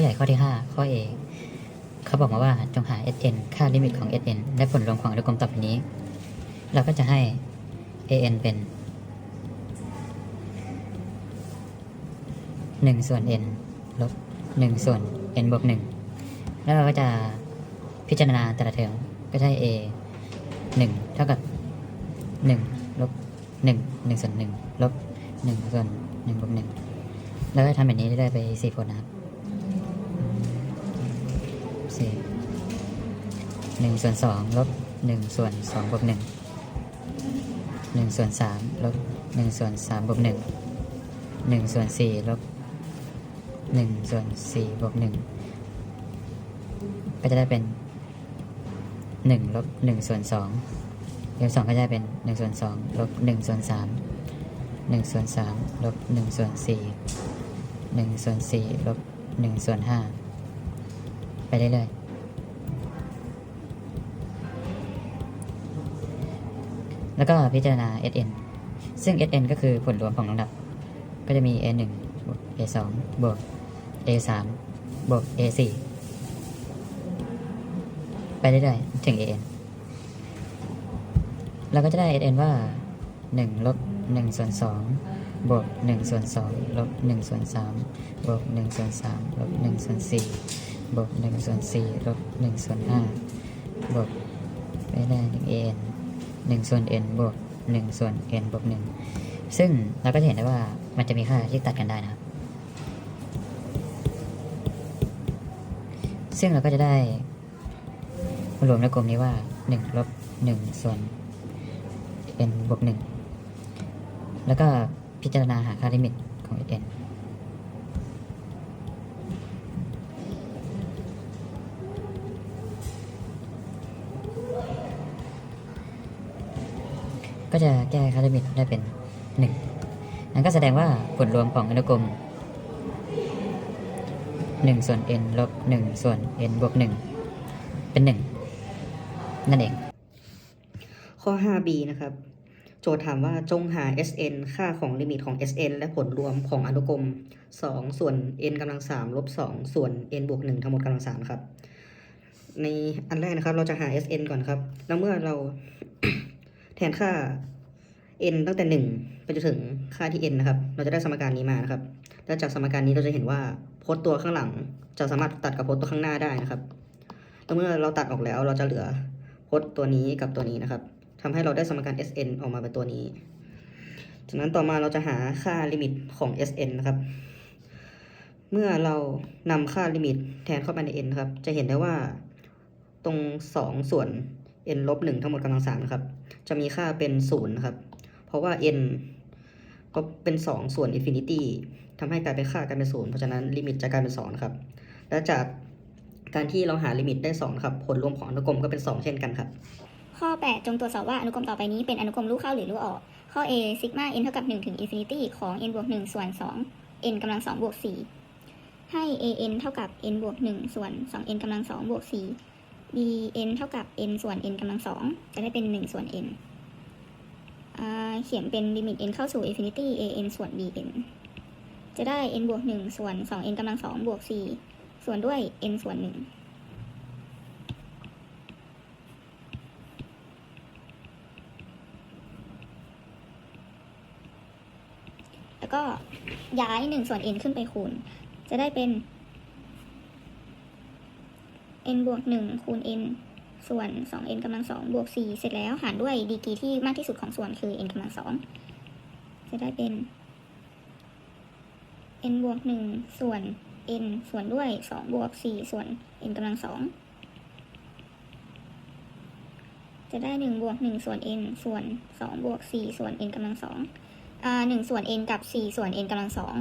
ใหญ่ข้อที่ 5 ข้อ A เขาบอกมาว่าจงหา Sn ค่าลิมิตของ Sn และผลรวมของอนุกรมต่อไปนี้ เราก็จะให้ An เป็น 1 ส่วน n ลบ 1 ส่วน n บวก 1 แล้วเราก็จะพิจารณาแต่ละเทอมก็ให้ a 1 เท่ากับ 1 ลบ 1 1ส่วน1ลบ 1 ส่วน1บวก1แล้วก็ทำแบบนี้ได้ไป 4 ผลนะครับ สี่หนึ่งส่วนสองลบหนึ่งส่วนสองบวกหนึ่งหนึ่งส่วนสามลบหนึ่งส่วนสามบวกหนึ่งหนึ่งส่วนสี่ลบหนึ่งส่วนสี่บวกหนึ่งก็จะได้เป็นหนึ่งลบหนึ่งส่วนสองลบสองก็จะได้เป็นหนึ่งส่วนสองลบหนึ่งส่วนสามหนึ่งส่วนสามลบหนึ่งส่วนสี่หนึ่งส่วนสี่ลบหนึ่งส่วนห้า ไปเรื่อยๆ แล้วก็พิจารณา Sn ซึ่ง Sn ก็คือผลรวมของลำดับ ก็จะมี A 1 บวก A 2 บวก A 3 บวก A 4 ไปเรื่อยๆ ถึง AN เราก็จะได้ SN ว่า 1 ลบ 1 ส่วน 2 บวก1ส่วน2ลบ1ส่วน3บวก1ส่วน3ลบ1ส่วน4บวก1ส่วน4ลบ1ส่วน5บวกไปได้ถึง AN 1ส่วน n บวก1ส่วน n บวก1ซึ่งเราก็จะเห็นได้ว่ามันจะมีค่าที่ตัดกันได้นะครับ ซึ่งเราก็จะได้รวมในกลมนี้ว่า1ลบ1ส่วน n บวก1แล้วก็ พิจารณาหาค่าลิมิตของ n ก็จะแก้ค่าลิมิตได้เป็น1นั่นก็แสดงว่าผลรวมของอนุกรม 1 ส่วน n ลบ 1 ส่วน n บวก 1 เป็น 1 นั่นเอง ข้อ 5b นะครับ โจทย์ถามว่าจงหา Sn ค่าของลิมิตของ Sn และผลรวมของอนุกรม 2 ส่วน n กำลัง3ลบ2ส่วน n บวก1ทั้งหมดกำลัง3ครับ ในอันแรกนะครับเราจะหา Sn ก่อนครับ แล้วเมื่อเรา แทนค่า n ตั้งแต่ 1 ไปจนถึงค่าที่ n นะครับ เราจะได้สมการนี้มานะครับ แล้วจากสมการนี้เราจะเห็นว่าพจน์ตัวข้างหลัง จะสามารถตัดกับพจน์ตัวข้างหน้าได้นะครับแล้วเมื่อเราตัดออกแล้วเราจะเหลือพจน์ตัวนี้กับตัวนี้นะครับ ทำให้เราได้สมการ Sn ออกมาเป็นตัวนี้ จากนั้นต่อมาเราจะหาค่าลิมิตของ Sn นะครับ เมื่อเรานำค่าลิมิตแทนเข้าไปใน n นะครับ จะเห็นได้ว่าตรง 2 ส่วน n ลบ1ทั้งหมดกำลัง3นะครับ จะมีค่าเป็น0นะครับ เพราะว่า n ก็เป็น 2 ส่วน infinity ทำให้กลายเป็นค่ากลายเป็น0เพราะฉะนั้นลิมิตจะกลายเป็น2นะครับ และจากการที่เราหาลิมิตได้2ครับ ผลรวมของอนุกรมก็เป็น 2 เช่นกันครับ ข้อ 8 จงตรวจสอบว่าอนุกรมต่อไปนี้เป็นอนุกรมลูกเข้าหรือลูกออก ข้อ A ซิกมา n เท่ากับ 1 ถึง infinity ของ n บวก1ส่วน 2 n กำลัง 2 บวก 4 ให้ an เท่ากับ n บวก1ส่วน 2n กำลัง 2 บวก 4 bn เท่ากับ n ส่วน n กำลัง 2 จะได้เป็น 1 ส่วน n เขียนเป็นลิมิต n เข้าสู่ infinity an ส่วน bn จะได้ n บวก1ส่วน 2n กำลัง 2 บวก 4 ส่วนด้วย n ส่วน 1 แล้วก็ย้าย1ส่วน n ขึ้นไปคูณ จะได้เป็น n บวก1คูณ n ส่วน 2n กำลัง2บวก 4 เสร็จแล้วหารด้วยดีกรีที่มากที่สุดของส่วนคือ n กำลัง2จะได้เป็น n บวก1ส่วน n ส่วนด้วย 2 บวก 4 ส่วน n กำลัง2จะได้ 1 บวก 1 ส่วน n ส่วน 2 บวก 4 ส่วน n กำลัง2อ่า หนึ่งส่วน n กับ 4 ส่วน n กำลังสอง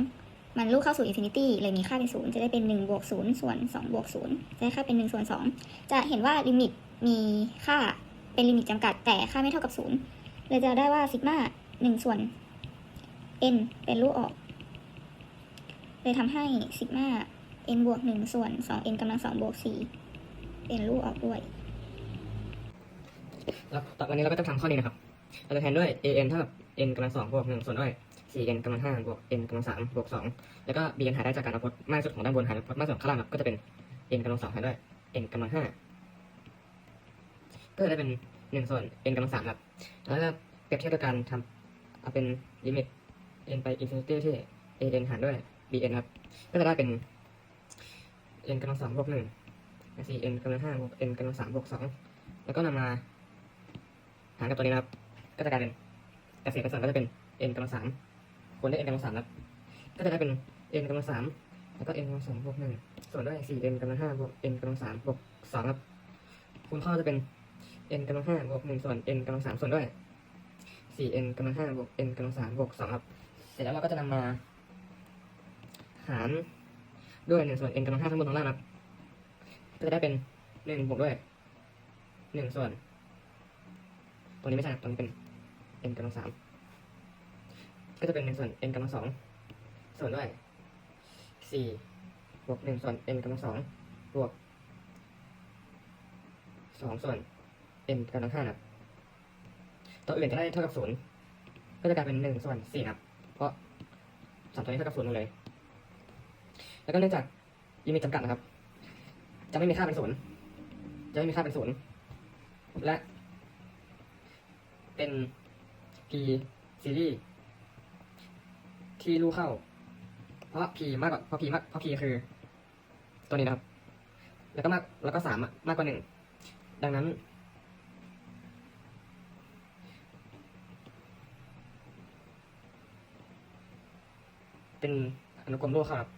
มันลูกเข้าสู่ infinity เลยมีค่าเป็นศูนย์จะได้เป็น1บวก0ส่วน2บวก0จะได้ค่าเป็น 1 ส่วน 2 จะเห็นว่าลิมิตมีค่าเป็นลิมิตจำกัดแต่ค่าไม่เท่ากับ 0 เลยจะได้ว่าซิกมา1ส่วน n เป็นลูกออก เลยทำให้ซิกมา n บวก 1 ส่วน 2n กำลัง2บวก4เป็นลูกออกด้วยแล้วตอนวันนี้เราก็จะทำข้อนี้นะครับ เราจะแทนด้วย an เท่ากับ n กำลังสองบวกหนึ่งส่วนด้วย 4n กำลัง5บวก n กำลัง3บวก2แล้วก็ bn หาได้จากการเอาพจน์มากสุดของด้านบนหารพจน์มากสุดของข้างล่างครับก็จะเป็น n กำลัง2หารด้วย n กำลัง5ก็จะได้เป็น1ส่วน n กำลัง3ครับแล้วก็เปรียบเทียบกับการทำเอาเป็นลิมิต n ไป infinity ที่ an หารด้วย bn ครับก็จะได้เป็น n กำลัง3บวก1 4n กำลัง5บวก n กำลัง3บวก2แล้วก็นำมาหารกับตัวนี้นะครับ ก็จะกลายเป็น เกษตรกระสันก็จะเป็น n กำลังสามคูณด้วย n กำลังสามครับก็จะได้เป็น n กำลังสามแล้วก็ n กำลังสองบวกหนึ่งส่วนด้วย 4n กำลังห้าบวก n กำลังสามบวกสองครับคูณข้อจะเป็น n กำลังห้าบวกหนึ่งส่วน n กำลังสามส่วนด้วย 4n กำลังห้าบวก n กำลังสามบวกสองครับ เสร็จแล้วเราก็จะนำมา หารด้วยหนึ่งส่วน n กำลังห้าข้งบนข้งล่างครับก็จะได้เป็นหนึ่งบวกด้วยหนึ่งส่วน ตรงนี้ไม่ใช่ตรงนี้เป็น n กำลังสามก็จะเป็นหนึ่งส่วน n กำลังสองส่วนด้วยสี่บวกหนึ่งส่วน n กำลังสองบวกสองส่วน n กำลังห้าครับตัวอื่นจะได้เท่ากับศูนย์ก็จะกลายเป็นหนึ่งส่วนสี่ครับ เพราะสามตัวนี้เท่ากับศูนย์หมดเลย แล้วก็เนื่องจากยิมิตจำกัดนะครับ จะไม่มีค่าเป็นศูนย์จะไม่มีค่าเป็นศูนย์และเป็น P ซีรีส์ที่ลูกเข้า เพราะ P มากกว่าเพราะ P มากเพราะ P คือ ตัวนี้นะครับ แล้วก็มากแล้วก็สามมากกว่าหนึ่งดังนั้น เป็นอนุกรมโลกครับ